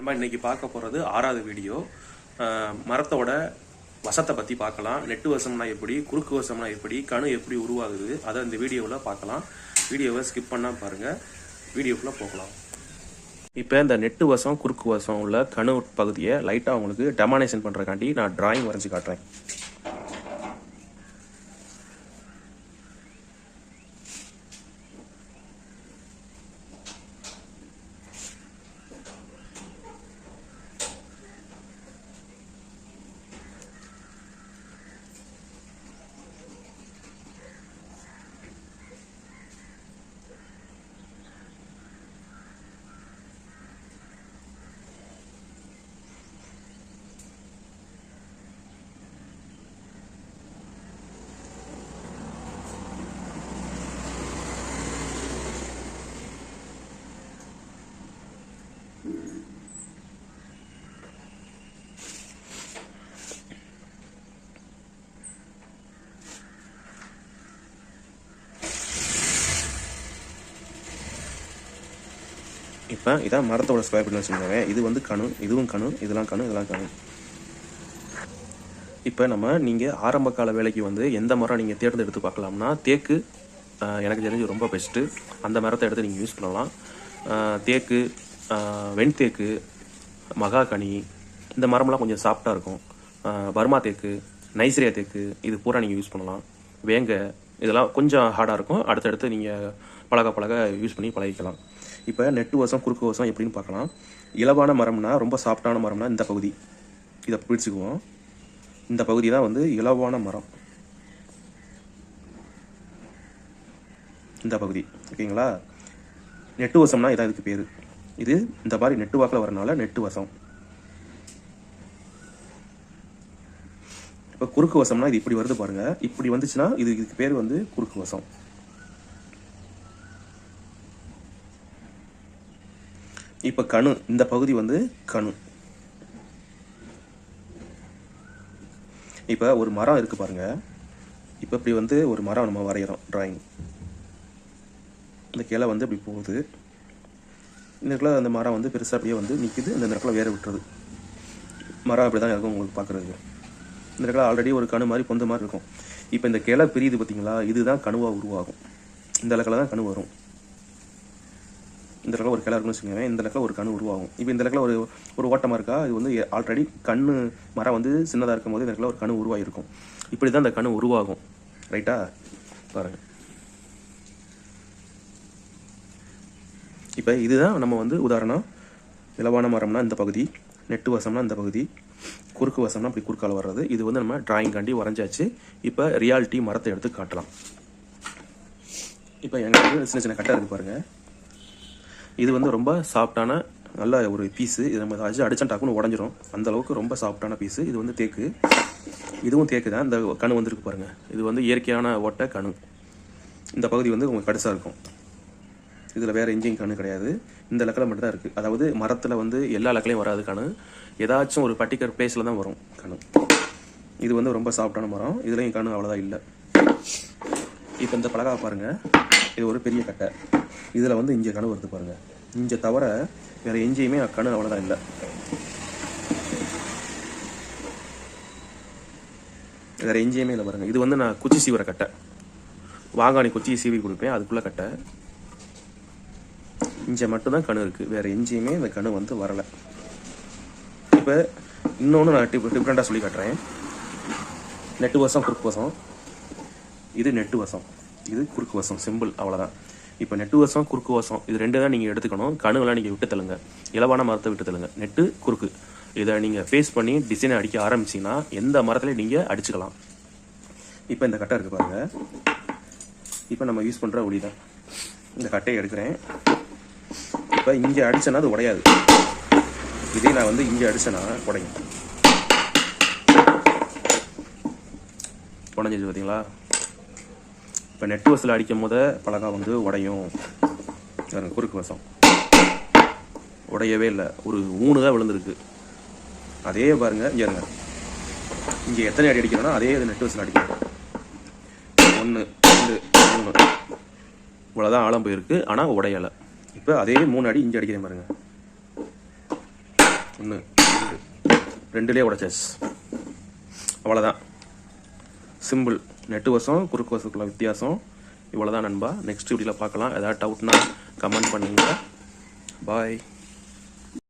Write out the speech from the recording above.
நம்ம இன்றைக்கி பார்க்க போகிறது ஆறாவது வீடியோ. மரத்தோட வசத்தை பற்றி பார்க்கலாம். நெட்டு வசம்னா எப்படி குறுக்கு வசம்னா எப்படி கணு எப்படி உருவாகுது அதை இந்த வீடியோவில் பார்க்கலாம். வீடியோவை ஸ்கிப் பண்ணால் பாருங்கள் வீடியோக்குள்ளே போகலாம். இப்போ இந்த நெட்டு வசம் குறுக்கு வசம் உள்ள கணு பகுதியை லைட்டாக உங்களுக்கு டெமானேஷன் பண்ணுறக்காண்டி நான் டிராயிங் வரைஞ்சி காட்டுறேன். இப்போ இதான் மரத்தோட ஸ்கொயர் ஃபீட்னு வச்சுக்கோங்க இது வந்து கணு இதுவும் கணு இதெல்லாம் கணு இதெல்லாம் கணு இப்போ நம்ம நீங்கள் ஆரம்ப கால வேலைக்கு வந்து எந்த மரம் நீங்கள் தேர்ந்தெடுத்து பார்க்கலாம்னா தேக்கு எனக்கு தெரிஞ்சு ரொம்ப பெஸ்ட்டு அந்த மரத்தை எடுத்து நீங்கள் யூஸ் பண்ணலாம். தேக்கு வெண்தேக்கு மகாகனி இந்த மரம்லாம் கொஞ்சம் சாஃப்டாக இருக்கும். பர்மா தேக்கு நைசிரியா தேக்கு இது பூரா நீங்கள் யூஸ் பண்ணலாம். வேங்க இதெல்லாம் கொஞ்சம் ஹார்டாக இருக்கும். அடுத்தடுத்து நீங்கள் பழக பழக யூஸ் பண்ணி பழகிக்கலாம். இப்போ நெட்டு வசம் குறுக்கு வசம் எப்படின்னு பார்க்கலாம். இலவான மரம்னா ரொம்ப சாஃப்டான மரம்னா இந்த பகுதி. இதை பிடிச்சிக்குவோம். இந்த பகுதி தான் வந்து இலவான மரம். இந்த பகுதி. ஓகேங்களா? நெட்டு வசம்னா இதான் இதுக்கு பேர். இது இந்த மாதிரி நெட்டு வாக்கில் வரனால நெட்டு வசம் இப்போ குறுக்கு வசம்னா இது இப்படி வருது பாருங்க. இப்படி வந்துச்சுன்னா இது இதுக்கு பேர் வந்து குறுக்கு வசம். இப்போ கணு இந்த பகுதி வந்து கணு. இப்போ ஒரு மரம் இருக்கு பாருங்க. இப்போ இப்படி வந்து ஒரு மரம் நம்ம வரைகிறோம் டிராயிங் இந்த கிளை வந்து இப்படி போகுது. இந்த இடத்துல அந்த மரம் வந்து பெருசாக அப்படியே வந்து நிற்குது இந்த இடத்துல வேற விட்டுறது மரம் அப்படி தான் இருக்கும் உங்களுக்கு பார்க்குறதுக்கு இந்த இடத்துல ஆல்ரெடி ஒரு கணு மாதிரி பொந்த மாதிரி இருக்கும். இப்போ இந்த கிளை பிரியுது பார்த்தீங்களா இதுதான் கணுவாக உருவாகும். இந்த இடத்துல தான் கணு வரும். இந்த இடத்துல ஒரு கிளை இருக்குன்னு வச்சுக்கோங்க இந்த இடத்துல ஒரு கண் உருவாகும். இப்போ இந்த இடத்துல ஒரு ஒரு ஓட்டமாக இருக்கா? இது வந்து ஆல்ரெடி கண் மரம் வந்து சின்னதாக இருக்கும் போது இந்த இடத்துல ஒரு கண் உருவாகிருக்கும் இப்படி தான் இந்த கண் உருவாகும். ரைட்டா பாருங்கள் இப்போ இதுதான் நம்ம வந்து உதாரணம். இலவான மரம்னா இந்த பகுதி நெட்டு வசம்னா இந்த பகுதி குறுக்கு வசம்னா அப்படி குறுக்கால் வர்றது. இது வந்து நம்ம டிராயிங் காண்டி வரைஞ்சாச்சு. இப்போ ரியாலிட்டி மரத்தை எடுத்து காட்டலாம். இப்போ எங்களுக்கு சின்ன சின்ன கட்டை இருக்கு பாருங்க. இது வந்து ரொம்ப சாஃப்டான நல்ல ஒரு பீஸு இது நம்ம அடிச்சு அடிச்சா டக்குன்னு உடஞ்சிரும். அந்த அளவுக்கு ரொம்ப சாஃப்டான பீஸு இது வந்து தேக்கு. இதுவும் தேக்கு தான். இந்த கணு வந்துருக்கு பாருங்க. இது வந்து இயற்கையான ஓட்டை கணு. இந்த பகுதி வந்து உங்களுக்கு கடுசாக இருக்கும். இதில் வேறு எங்கேயும் கணு கிடையாது. இந்த லக்கில் மட்டும் தான் இருக்குது அதாவது மரத்தில் வந்து எல்லா லக்கிலையும் வராது கணு ஏதாச்சும் ஒரு பர்டிகுலர் பிளேஸில் தான் வரும் கணு இது வந்து ரொம்ப சாஃப்டான மரம். இதுலேயும் கணு அவ்வளோதான் இல்லை. இப்போ இந்த பலகா பாருங்க. இது ஒரு பெரிய கட்டை. இதில் வந்து இங்கே கணு வருது பாருங்கள் இங்கே தவிர வேறு எங்கேயுமே கணு அவ்வளோதான் இல்லை. வேறு எங்கேயுமே இல்லை பாருங்கள் இது வந்து நான் குச்சி சீவர கட்டை. வாங்காணி குச்சி சீவி கொடுப்பேன். அதுக்குள்ளே கட்டை. இங்கே மட்டும்தான் கணு இருக்குது வேறு எங்கேயுமே இந்த கணு வந்து வரலை. இப்போ இன்னொன்று நான் டிப் டிஃப்ரெண்ட்டாக சொல்லி காட்டுறேன். நெட்டு வசம் குறுக்கு வசம். இது நெட்டு வசம். இது குறுக்கு வசம். சிம்பிள் அவ்வளோதான் இப்போ நெட்டு வசம் குறுக்கு வசம் இது ரெண்டு தான் நீங்கள் எடுத்துக்கணும். கணுவெல்லாம் நீங்கள் விட்டு தள்ளுங்க. இலவான மரத்தை விட்டு தள்ளுங்க. நெட்டு குறுக்கு. இதை நீங்கள் ஃபேஸ் பண்ணி டிசைனை அடிக்க ஆரம்பிச்சீங்கன்னா எந்த மரத்துலையும் நீங்கள் அடிச்சுக்கலாம். இப்போ இந்த கட்டை இருக்கு பாருங்கள் இப்போ நம்ம யூஸ் பண்ணுற ஒளி தான் இந்த கட்டையை எடுக்கிறேன். இப்போ இங்கே அடித்தேன்னா அது உடையாது. இதே நான் வந்து இங்கே அடித்தேன்னா உடையும். உடஞ்சிச்சு பார்த்தீங்களா இப்போ நெட் வசில் அடிக்கும் போத பலகா வந்து உடையும். குறுக்கு வசம். உடையவே இல்லை. ஒரு ஊனு தான் விழுந்திருக்கு. அதே பாருங்க இங்கே இருங்க. இங்கே எத்தனை அடி அடிக்கிறோன்னா அதே நெட் வசில் அடிக்கணும். ஒன்று ரெண்டு மூணு. இவ்வளோதான் ஆழம் போயிருக்கு. ஆனால் உடையலை. இப்போ அதே மூணு அடி இங்கே அடிக்கிறேன் பாருங்க. ஒன்று ரெண்டு. ரெண்டுலேயே உடைச்சாச்சு அவ்வளோதான் சிம்பிள் நெட்டு வசம் குறுக்கு வசத்துக்குள்ள வித்தியாசம். இவ்வளோதான் நண்பா. நெக்ஸ்ட் வீடியோவில் பார்க்கலாம். ஏதாவது டவுட்னா கமெண்ட் பண்ணுங்க. பாய்